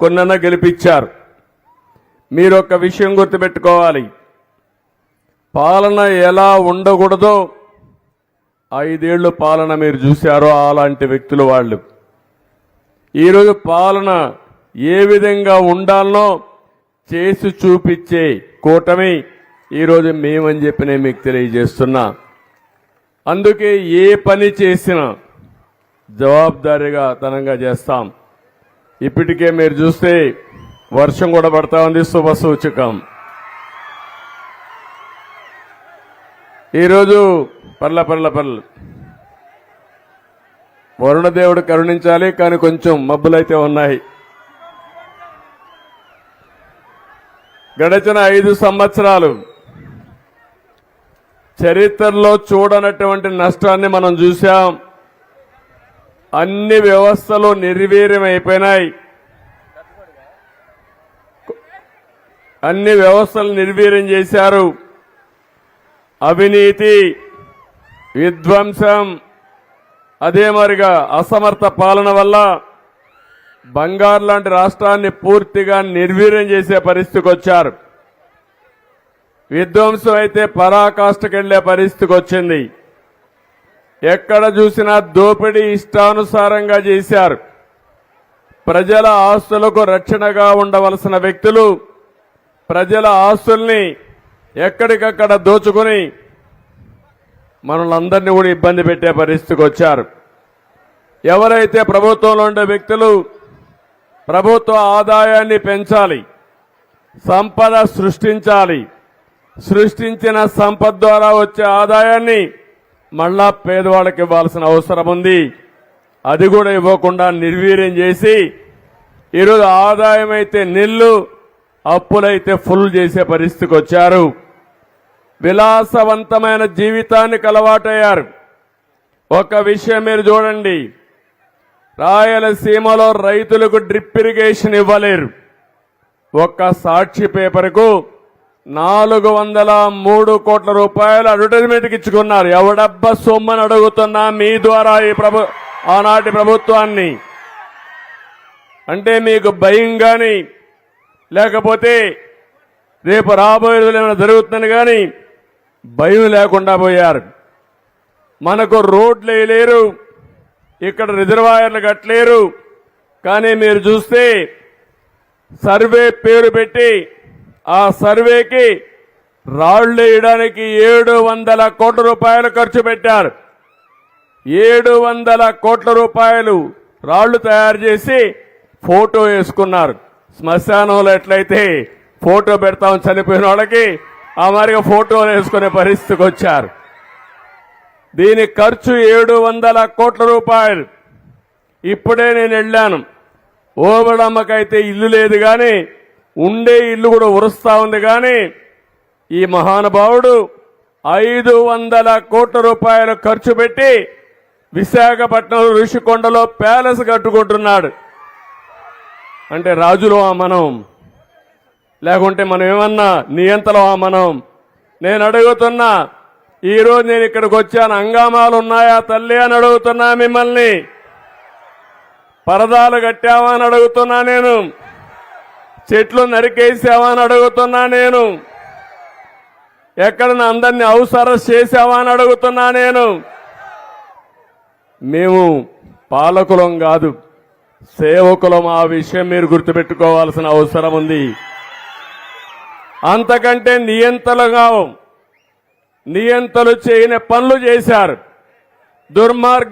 కొన్న గెలిపించారు. మీరు ఒక విషయం గుర్తుపెట్టుకోవాలి. పాలన ఎలా ఉండకూడదో ఐదేళ్ళు పాలన మీరు చూశారో అలాంటి వ్యక్తులు వాళ్ళు. ఈరోజు పాలన ఏ విధంగా ఉండాలనో చేసి చూపించే కూటమి ఈరోజు మేమని చెప్పి నేను మీకు తెలియజేస్తున్నా. అందుకే ఏ పని చేసినా జవాబుదారీగా తనంగా చేస్తాం. ఇప్పటికే మీరు చూస్తే వర్షం కూడా పడతా ఉంది. శుభ సూచకం. ఈరోజు పర్ల పర్ల పర్ల. వరుణదేవుడు కరుణించాలి కానీ కొంచెం మబ్బులైతే ఉన్నాయి. గడిచిన ఐదు సంవత్సరాలు చరిత్రలో చూడనటువంటి నష్టాన్ని మనం చూశాం. అన్ని వ్యవస్థలు నిర్వీర్యం అయిపోయినాయి అన్ని వ్యవస్థలు నిర్వీర్యం చేశారు. అవినీతి విధ్వంసం అదే మరిగా అసమర్థ పాలన వల్ల బంగారు లాంటి రాష్ట్రాన్ని పూర్తిగా నిర్వీర్యం చేసే పరిస్థితికి వచ్చారు. విధ్వంసం అయితే పరాకాష్ఠకెళ్ళే పరిస్థితికి వచ్చింది. ఎక్కడ చూసినా దోపిడీ ఇష్టానుసారంగా చేశారు. ప్రజల ఆస్తులకు రక్షణగా ఉండవలసిన వ్యక్తులు ప్రజల ఆస్తుల్ని ఎక్కడికక్కడ దోచుకుని మనల్ని కూడా ఇబ్బంది పెట్టే పరిస్థితికి వచ్చారు. ఎవరైతే ప్రభుత్వంలో ఉండే వ్యక్తులు ప్రభుత్వ ఆదాయాన్ని పెంచాలి సంపద సృష్టించాలి సృష్టించిన సంపద ద్వారా వచ్చే ఆదాయాన్ని మళ్ళా పేదవాళ్ళకి ఇవ్వాల్సిన అవసరం ఉంది. అది కూడా ఇవ్వకుండా నిర్వీర్యం చేసి ఈరోజు ఆదాయం అయితే నిల్లు అప్పులైతే ఫుల్ చేసే పరిస్థితికి వచ్చారు. విలాసవంతమైన జీవితానికి అలవాటయ్యారు. ఒక విషయం మీరు చూడండి. రాయలసీమలో రైతులకు డ్రిప్ ఇరిగేషన్ ఇవ్వలేరు. ఒక్క సాక్షి పేపర్కు నాలుగు వందల మూడు కోట్ల రూపాయలు అడ్వర్టైజ్మెంట్కి ఇచ్చుకున్నారు. ఎవడబ్బ సొమ్మని అడుగుతున్నా మీ ద్వారా ఈ ప్రభు ఆనాటి ప్రభుత్వాన్ని. అంటే మీకు భయం కానీ లేకపోతే రేపు రాబోయే రోజులు ఏమైనా జరుగుతుందని కానీ భయం లేకుండా పోయారు. మనకు రోడ్లు వేయలేరు ఇక్కడ రిజర్వాయర్లు కట్టలేరు. కానీ మీరు చూస్తే సర్వే పేరు పెట్టి ఆ సర్వేకి రాళ్ళు వేయడానికి ఏడు వందల కోట్ల రూపాయలు ఖర్చు పెట్టారు. ఏడు వందల కోట్ల రూపాయలు రాళ్ళు తయారు చేసి ఫోటో వేసుకున్నారు. శ్మశానంలో ఎట్లయితే ఫోటో పెడతాం చనిపోయిన వాళ్ళకి ఆ మరిగా ఫోటోలు వేసుకునే పరిస్థితికి వచ్చారు. దీని ఖర్చు ఏడు వందల కోట్ల రూపాయలు. ఇప్పుడే నేను వెళ్ళాను. ఓబడమ్మకైతే ఇల్లు లేదు కానీ ఉండే ఇల్లు కూడా ఉరుస్తా ఉంది కానీ ఈ మహానుభావుడు ఐదు వందల కోట్ల రూపాయలు ఖర్చు పెట్టి విశాఖపట్నం ఋషికొండలో ప్యాలెస్ కట్టుకుంటున్నాడు. అంటే రాజులో మనం లేకుంటే మనం ఏమన్నా నియంతలో మనం నేను అడుగుతున్నా ఈరోజు నేను ఇక్కడికి వచ్చాను హంగామాలు ఉన్నాయా తల్లి అని అడుగుతున్నా మిమ్మల్ని. పరదాలు కట్టావా అని అడుగుతున్నా నేను. చెట్లు నరికేసావా అని అడుగుతున్నా నేను. ఎక్కడ అందరినీ అవసరం చేసావా అని అడుగుతున్నా నేను. మేము పాలకులం కాదు సేవకులం. ఆ విషయం మీరు గుర్తుపెట్టుకోవాల్సిన అవసరం ఉంది. అంతకంటే నియంతలుగా నియంతలు చేయని పనులు చేశారు. దుర్మార్గ